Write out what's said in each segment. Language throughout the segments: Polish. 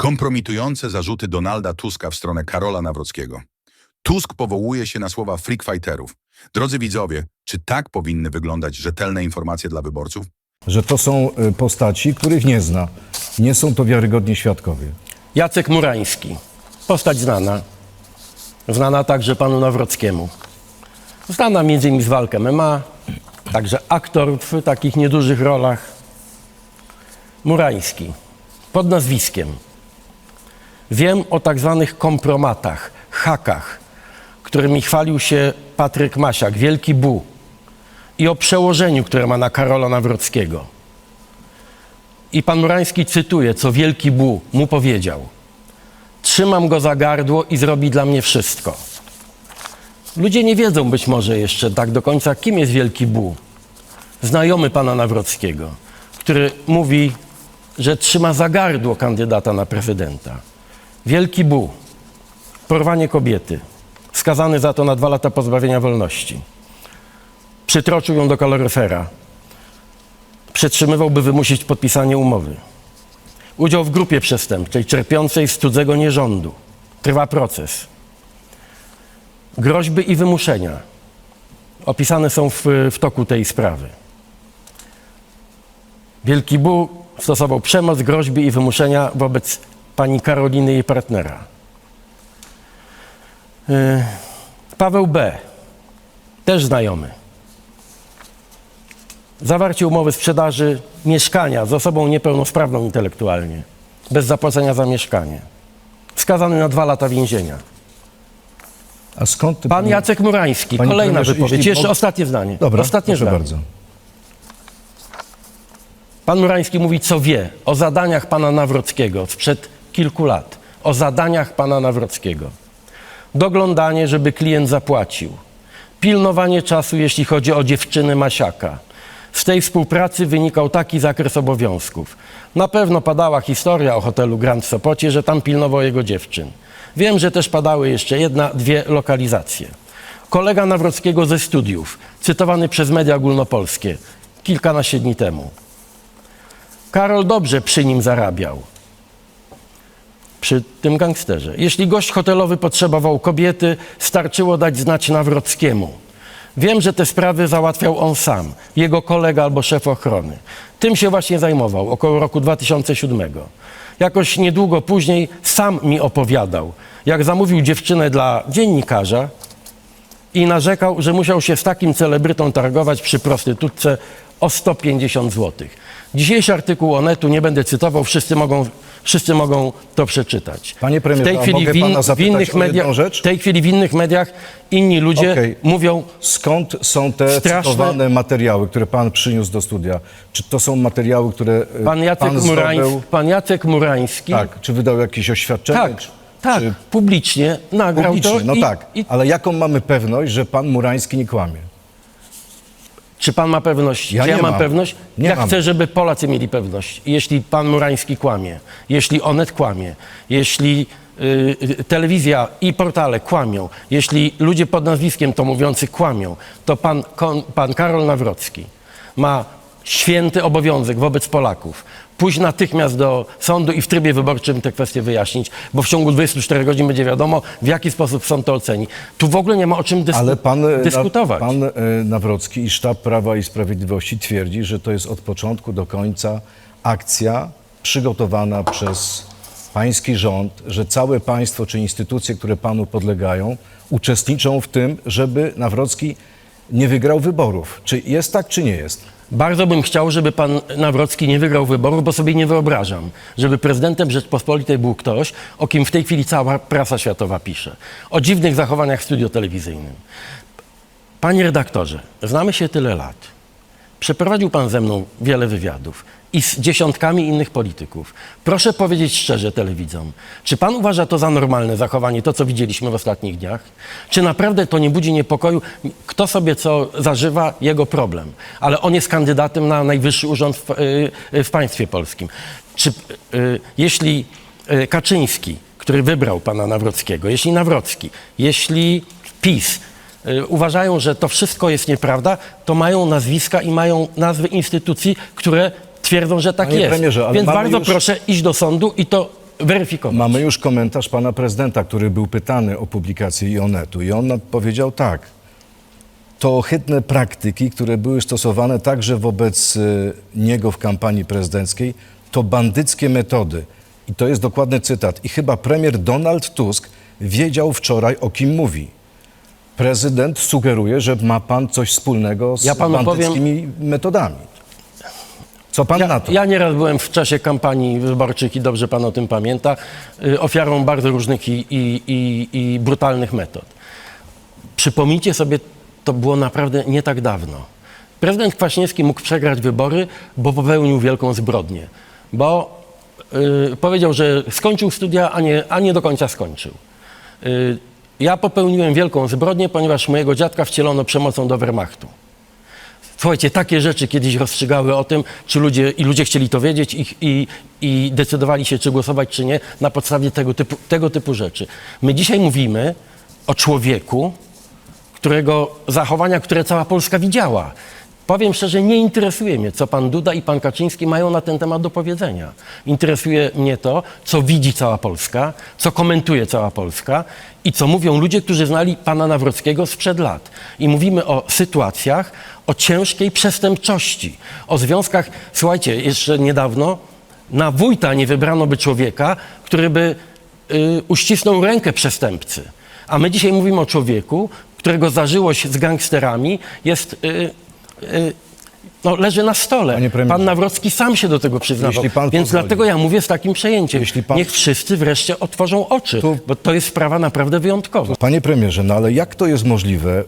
Kompromitujące zarzuty Donalda Tuska w stronę Karola Nawrockiego. Tusk powołuje się na słowa freakfighterów. Drodzy widzowie, czy tak powinny wyglądać rzetelne informacje dla wyborców? że to są y, postaci, których nie zna. Nie są to wiarygodni świadkowie. Jacek Murański, postać znana, znana także panu Nawrockiemu. Znana między innymi z walk MMA, także aktor w takich niedużych rolach. Murański, pod nazwiskiem. Wiem o tak zwanych kompromatach, hakach, którymi chwalił się Patryk Masiak, Wielki Bu i o przełożeniu, które ma na Karola Nawrockiego. I pan Murański cytuje, co Wielki Bu mu powiedział. Trzymam go za gardło i zrobi dla mnie wszystko. Ludzie nie wiedzą być może jeszcze tak do końca, kim jest Wielki Bu. Znajomy pana Nawrockiego, który mówi, że trzyma za gardło kandydata na prezydenta. Wielki Bu, porwanie kobiety, skazany za to na dwa lata pozbawienia wolności. Przytroczył ją do kaloryfera. Przetrzymywał, by wymusić podpisanie umowy. Udział w grupie przestępczej czerpiącej z cudzego nierządu. Trwa proces. Groźby i wymuszenia opisane są w, w toku tej sprawy. Wielki Bu stosował przemoc, groźby i wymuszenia wobec pani Karoliny i jej partnera. Yy, Paweł B., też znajomy. Zawarcie umowy sprzedaży mieszkania z osobą niepełnosprawną intelektualnie, bez zapłacenia za mieszkanie. Skazany na dwa lata więzienia. A skąd ty... Pan Jacek Murański, Panie kolejna premierze, wypowiedź. jeśli Jeszcze mog- ostatnie zdanie. Dobra, ostatnie proszę zdanie. bardzo. Pan Murański mówi, co wie o zadaniach pana Nawrockiego sprzed kilku lat. O zadaniach pana Nawrockiego. Doglądanie, żeby klient zapłacił. Pilnowanie czasu, jeśli chodzi o dziewczyny Masiaka. Z tej współpracy wynikał taki zakres obowiązków. Na pewno padała historia o hotelu Grand Sopocie, że tam pilnował jego dziewczyn. Wiem, że też padały jeszcze jedna, dwie lokalizacje. Kolega Nawrockiego ze studiów, cytowany przez media ogólnopolskie kilkanaście dni temu. Karol dobrze przy nim zarabiał. Przy tym gangsterze. Jeśli gość hotelowy potrzebował kobiety, starczyło dać znać Nawrockiemu. Wiem, że te sprawy załatwiał on sam, jego kolega albo szef ochrony. Tym się właśnie zajmował około roku 2007. Jakoś niedługo później sam mi opowiadał, jak zamówił dziewczynę dla dziennikarza i narzekał, że musiał się z takim celebrytą targować przy prostytutce o 150 zł. Dzisiejszy artykuł Onetu, nie będę cytował, wszyscy mogą, wszyscy mogą to przeczytać. Panie premierze, w tej chwili mogę w, in, pana w innych o jedną mediach, rzecz? w tej chwili w innych mediach inni ludzie Okej. mówią, Skąd są te Straszne- cytowane materiały, które pan przyniósł do studia? Czy to są materiały, które y, pan Jacek, pan Murański, zdobył? pan Jacek Murański Tak, czy wydał jakieś oświadczenie? tak, czy, tak, Czy publicznie nagrał publicznie? to No i, tak, i ale jaką mamy pewność, że pan Murański nie kłamie? Czy pan ma pewność? Ja Czy ja nie mam mam. pewność? Nie ja mam. chcę, żeby Polacy mieli pewność. Jeśli pan Murański kłamie, jeśli Onet kłamie, jeśli y, y, telewizja i portale kłamią, jeśli ludzie pod nazwiskiem to mówiący kłamią, to pan, kon, pan Karol Nawrocki ma święty obowiązek wobec Polaków pójść natychmiast do sądu i w trybie wyborczym te kwestie wyjaśnić, bo w ciągu 24 godzin będzie wiadomo, w jaki sposób sąd to oceni. Tu w ogóle nie ma o czym dysku- Ale pan, e, dyskutować. Pan e, Nawrocki i sztab Prawa i Sprawiedliwości twierdzi, że to jest od początku do końca akcja przygotowana przez pański rząd, że całe państwo czy instytucje, które panu podlegają, uczestniczą w tym, żeby Nawrocki nie wygrał wyborów. Czy jest tak, czy nie jest? Bardzo bym chciał, żeby pan Nawrocki nie wygrał wyborów, bo sobie nie wyobrażam, żeby prezydentem Rzeczpospolitej był ktoś, o kim w tej chwili cała prasa światowa pisze. O dziwnych zachowaniach w studio telewizyjnym. Panie redaktorze, znamy się tyle lat. Przeprowadził pan ze mną wiele wywiadów i z dziesiątkami innych polityków. Proszę powiedzieć szczerze telewidzom, czy pan uważa to za normalne zachowanie, to co widzieliśmy w ostatnich dniach? Czy naprawdę to nie budzi niepokoju? Kto sobie co zażywa, jego problem. Ale on jest kandydatem na najwyższy urząd w, y, w państwie polskim. Czy y, jeśli y, Kaczyński, który wybrał pana Nawrockiego, jeśli Nawrocki, jeśli PiS y, uważają, że to wszystko jest nieprawda, to mają nazwiska i mają nazwy instytucji, które twierdzą, że tak Panie jest. premierze, ale Więc mamy bardzo już- proszę iść do sądu i to weryfikować. Mamy już komentarz pana prezydenta, który był pytany o publikację Ionetu i on powiedział tak. To ohydne praktyki, które były stosowane także wobec y, niego w kampanii prezydenckiej, to bandyckie metody. I to jest dokładny cytat. I chyba premier Donald Tusk wiedział wczoraj, o kim mówi. Prezydent sugeruje, że ma pan coś wspólnego z Ja bandyckimi metodami. Co pan na to? Ja nieraz byłem w czasie kampanii wyborczych i dobrze pan o tym pamięta, y, ofiarą bardzo różnych i, i, i, i brutalnych metod. Przypomnijcie sobie, to było naprawdę nie tak dawno. Prezydent Kwaśniewski mógł przegrać wybory, bo popełnił wielką zbrodnię. Bo y, powiedział, że skończył studia, a nie, a nie do końca skończył. Y, ja popełniłem wielką zbrodnię, ponieważ mojego dziadka wcielono przemocą do Wehrmachtu. Słuchajcie, takie rzeczy kiedyś rozstrzygały o tym, czy ludzie, i ludzie chcieli to wiedzieć i, i, i decydowali się, czy głosować, czy nie, na podstawie tego typu, tego typu rzeczy. My dzisiaj mówimy o człowieku, którego zachowania, które cała Polska widziała. Powiem szczerze, nie interesuje mnie, co pan Duda i pan Kaczyński mają na ten temat do powiedzenia. Interesuje mnie to, co widzi cała Polska, co komentuje cała Polska i co mówią ludzie, którzy znali pana Nawrockiego sprzed lat. I mówimy o sytuacjach, o ciężkiej przestępczości, o związkach. Słuchajcie, jeszcze niedawno na wójta nie wybrano by człowieka, który by y, uścisnął rękę przestępcy. A my dzisiaj mówimy o człowieku, którego zażyłość z gangsterami jest, y, no, leży na stole. Premierze. Pan Nawrocki sam się do tego przyznawał. Jeśli pan Więc pozwoli. dlatego ja mówię z takim przejęciem. Jeśli pan- Niech wszyscy wreszcie otworzą oczy, Tu- bo to jest sprawa naprawdę wyjątkowa. Panie premierze, no ale jak to jest możliwe? y,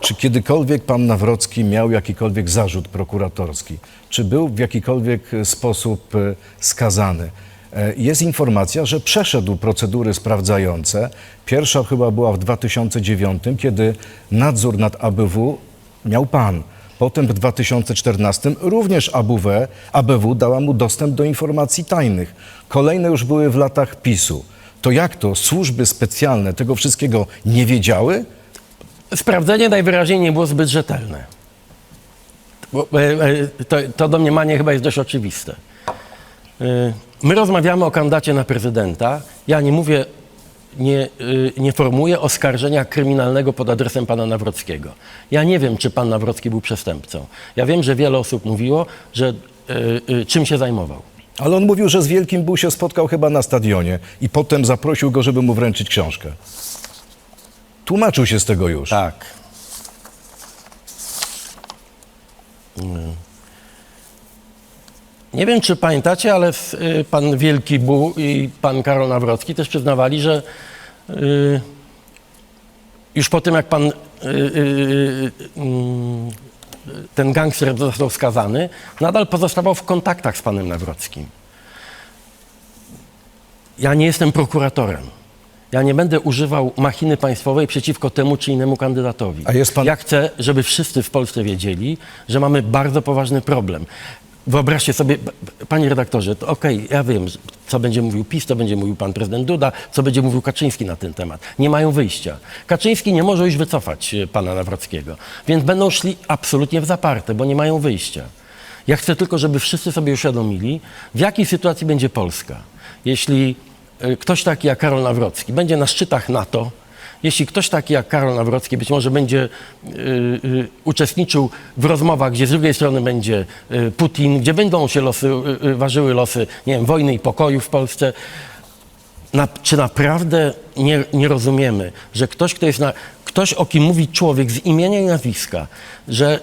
Czy kiedykolwiek pan Nawrocki miał jakikolwiek zarzut prokuratorski? Czy był w jakikolwiek y, sposób y, skazany? E, Jest informacja, że przeszedł procedury sprawdzające. Pierwsza chyba była w 2009, kiedy nadzór nad ABW miał pan. Potem w 2014 również ABW, ABW dała mu dostęp do informacji tajnych. Kolejne już były w latach PiSu. To jak to? Służby specjalne tego wszystkiego nie wiedziały? Sprawdzenie najwyraźniej nie było zbyt rzetelne. Bo, e, e, to, to domniemanie chyba jest dość oczywiste. E, My rozmawiamy o kandydacie na prezydenta. Ja nie mówię, nie, y, nie oskarżenia kryminalnego pod adresem pana Nawrockiego. Ja nie wiem, czy pan Nawrocki był przestępcą. Ja wiem, że wiele osób mówiło, że y, y, czym się zajmował. Ale on mówił, że z Wielkim Był się spotkał chyba na stadionie i potem zaprosił go, żeby mu wręczyć książkę. Tłumaczył się z tego już. Tak. Mm. Nie wiem, czy pamiętacie, ale y, pan Wielki Bu i pan Karol Nawrocki też przyznawali, że y, już po tym, jak pan y, mm, ten gangster został skazany, nadal pozostawał w kontaktach z panem Nawrockim. Ja nie jestem prokuratorem. Ja nie będę używał machiny państwowej przeciwko temu czy innemu kandydatowi. Pan- Ja chcę, żeby wszyscy w Polsce wiedzieli, że mamy bardzo poważny problem. Wyobraźcie sobie, panie redaktorze, to okej, ja wiem, co będzie mówił PiS, co będzie mówił pan prezydent Duda, co będzie mówił Kaczyński na ten temat. Nie mają wyjścia. Kaczyński nie może już wycofać e, pana Nawrockiego, więc będą szli absolutnie w zaparte, bo nie mają wyjścia. Ja chcę tylko, żeby wszyscy sobie uświadomili, w jakiej sytuacji będzie Polska. Jeśli y, ktoś taki jak Karol Nawrocki będzie na szczytach NATO, jeśli ktoś taki jak Karol Nawrocki być może będzie y, y, uczestniczył w rozmowach, gdzie z drugiej strony będzie y, Putin, gdzie będą się losy, y, y, ważyły losy, nie wiem, wojny i pokoju w Polsce, na, czy naprawdę nie, nie rozumiemy, że ktoś, kto jest na, ktoś, o kim mówi człowiek z imienia i nazwiska, że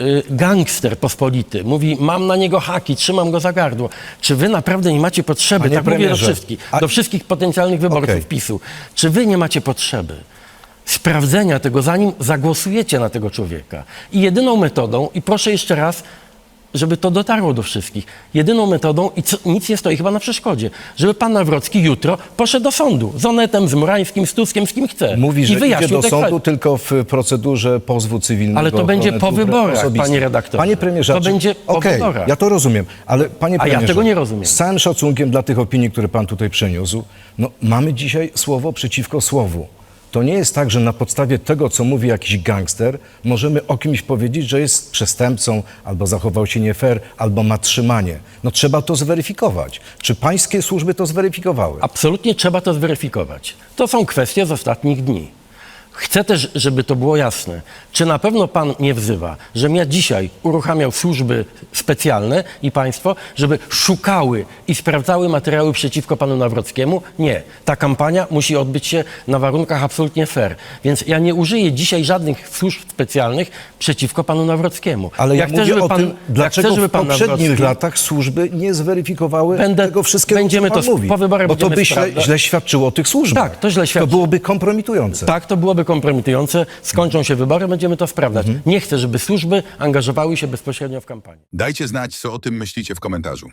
y, gangster pospolity mówi, mam na niego haki, trzymam go za gardło. Czy wy naprawdę nie macie potrzeby, Panie tak mówię do premierze, wszystkich, a- do wszystkich potencjalnych wyborców Okej. PiSu, czy wy nie macie potrzeby sprawdzenia tego, zanim zagłosujecie na tego człowieka? I jedyną metodą, i proszę jeszcze raz, żeby to dotarło do wszystkich. Jedyną metodą, i co, nic nie stoi chyba na przeszkodzie, żeby pan Nawrocki jutro poszedł do sądu z Onetem, z Murańskim, z Tuskiem, z kim chce. Mówi, że idzie do te sądu kwestie. tylko w procedurze pozwu cywilnego. Ale to będzie po dóbr wyborach, osobistych. panie redaktorze. Panie premierze, To czy- będzie po Okej, wyborach. ja to rozumiem, ale panie A ja premierze... tego nie rozumiem. Z całym szacunkiem dla tych opinii, które pan tutaj przeniósł, no mamy dzisiaj słowo przeciwko słowu. To nie jest tak, że na podstawie tego, co mówi jakiś gangster, możemy o kimś powiedzieć, że jest przestępcą, albo zachował się nie fair, albo ma trzymanie. No trzeba to zweryfikować. Czy pańskie służby to zweryfikowały? Absolutnie trzeba to zweryfikować. To są kwestie z ostatnich dni. Chcę też, żeby to było jasne. Czy na pewno pan mnie wzywa, żebym ja dzisiaj uruchamiał służby specjalne i państwo, żeby szukały i sprawdzały materiały przeciwko panu Nawrockiemu? Nie. Ta kampania musi odbyć się na warunkach absolutnie fair. Więc ja nie użyję dzisiaj żadnych służb specjalnych przeciwko panu Nawrockiemu. Ale ja, chcę, mówię żeby o pan- tym, dlaczego chcę, żeby w poprzednich Nawrocki- latach służby nie zweryfikowały Będę- tego wszystkiego, będziemy co pan to- mówi. po wyborach Bo to by źle, źle świadczyło o tych służbach. Tak, to źle To świadczy. byłoby kompromitujące. Tak, to byłoby kompromitujące. Skończą się wybory, będziemy to sprawdzać. Nie chcę, żeby służby angażowały się bezpośrednio w kampanię. Dajcie znać, co o tym myślicie w komentarzu.